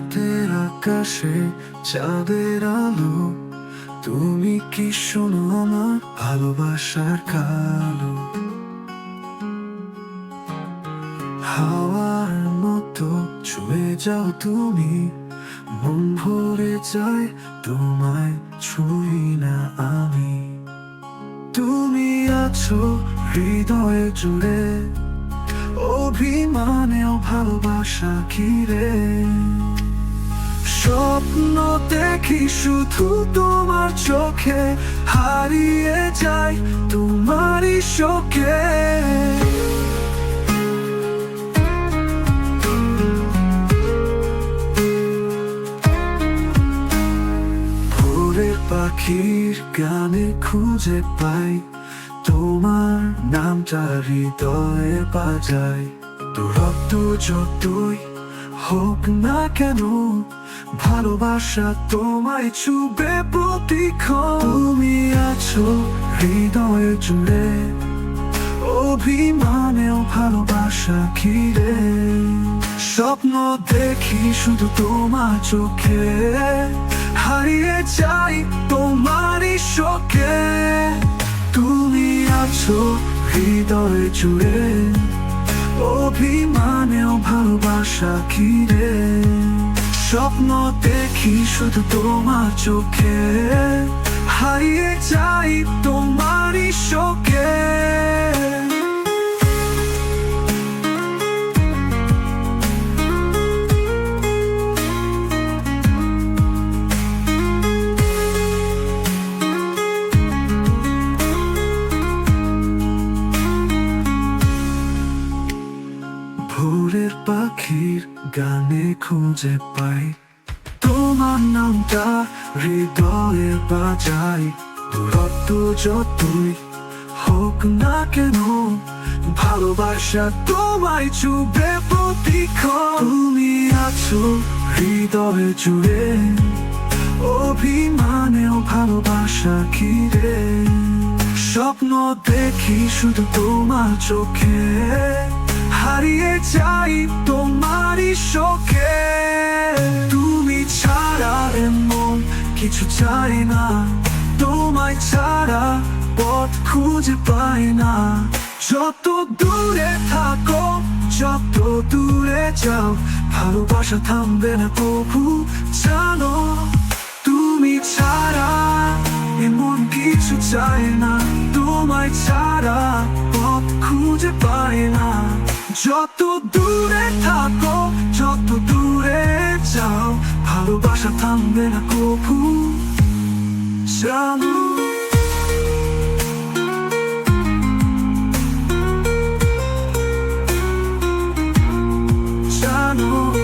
আকাশে চাঁদের আলো, তুমি কি শোনো আমার ভালোবাসার কালো? হাওয়ার মতো ছুঁয়ে যাও তুমি, মন ভরে যায় তোমায় ছুঁই না আমি। তুমি আছো হৃদয়ে জুড়ে, অভিমানেও ভালোবাসা ঘিরে। স্বপ্ন দেখি শুধু তোমার চোখে, হারিয়ে যাই তোমারই শোকে। পাখির গানে খুঁজে পাই, তোমার নামটা হৃদয়ে বাজাই দূরত্ব যতই হোক না কেন, ভালোবাসা তোমায় চুবে প্রতিক্ষণ। তুমি আছো হৃদয়ে জুড়ে, অভিমানেও ভালোবাসা ঘিরে। স্বপ্ন দেখি শুধু তোমার চোখে, হারিয়ে যাই তোমারই শোকে। তুমি আছো হৃদয় জুড়ে, অভিমানেও ভালোবাসা রে স্বপ্ন দেখি শুধু তোমার চোখে। হারিয়ে যাই ভোরের পাখির গানে খুঁজে পাই। তোমার নামটা হৃদয়ে বাজাই। দূরত্ব যতই হোক না কেন, ভালোবাসা তোমায় চুবে প্রতিক্ষণ। তুমি আছো হৃদয়ে জুড়ে, অভিমানেও ভালোবাসা ঘিরে। স্বপ্ন দেখি শুধু তোমার চোখে। হারিয়ে যাই তোমারই শোকে। তুমি ছাড়া এমন কিছু চাই না। তোমায় ছাড়া পথ খুঁজে পাই না। যত দূরে থাকো, যত দূরে যাও, ভালোবাসা থামবে না প্রভু, জানো। তুমি ছাড়া এমন কিছু চাই না। তোমায় ছাড়া পথ খুঁজে পাই না। যত দূরে থাকো যত দূরে যাও ভালোবাসা থামবে না কপু। চালু জানো।